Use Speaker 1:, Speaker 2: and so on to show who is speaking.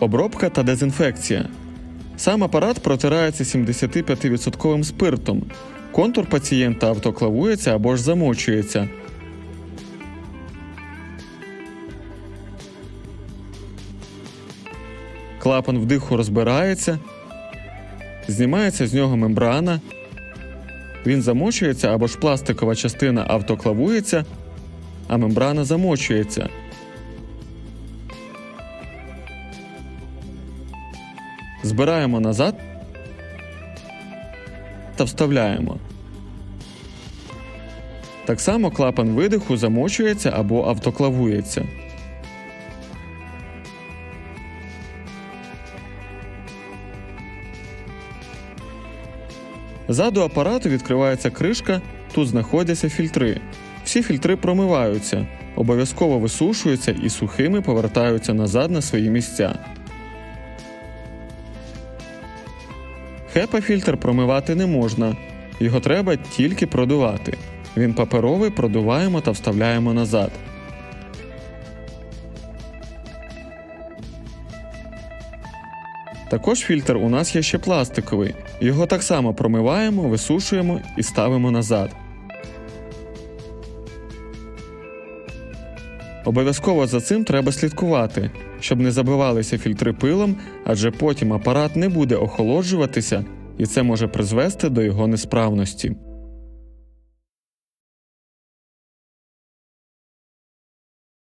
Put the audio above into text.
Speaker 1: Обробка та дезінфекція. Сам апарат протирається 75% спиртом. Контур пацієнта автоклавується або ж замочується. Клапан вдиху розбирається, знімається з нього мембрана. Він замочується або ж пластикова частина автоклавується, а мембрана замочується. Збираємо назад та вставляємо. Так само клапан видиху замочується або автоклавується. Ззаду апарату відкривається кришка, тут знаходяться фільтри. Всі фільтри промиваються, обов'язково висушуються і сухими повертаються назад на свої місця. Хепа-фільтр промивати не можна, його треба тільки продувати. Він паперовий, продуваємо та вставляємо назад. Також фільтр у нас є ще пластиковий. Його так само промиваємо, висушуємо і ставимо назад. Обов'язково за цим треба слідкувати, щоб не забивалися фільтри пилом, адже потім апарат не буде охолоджуватися, і це може призвести до його несправності.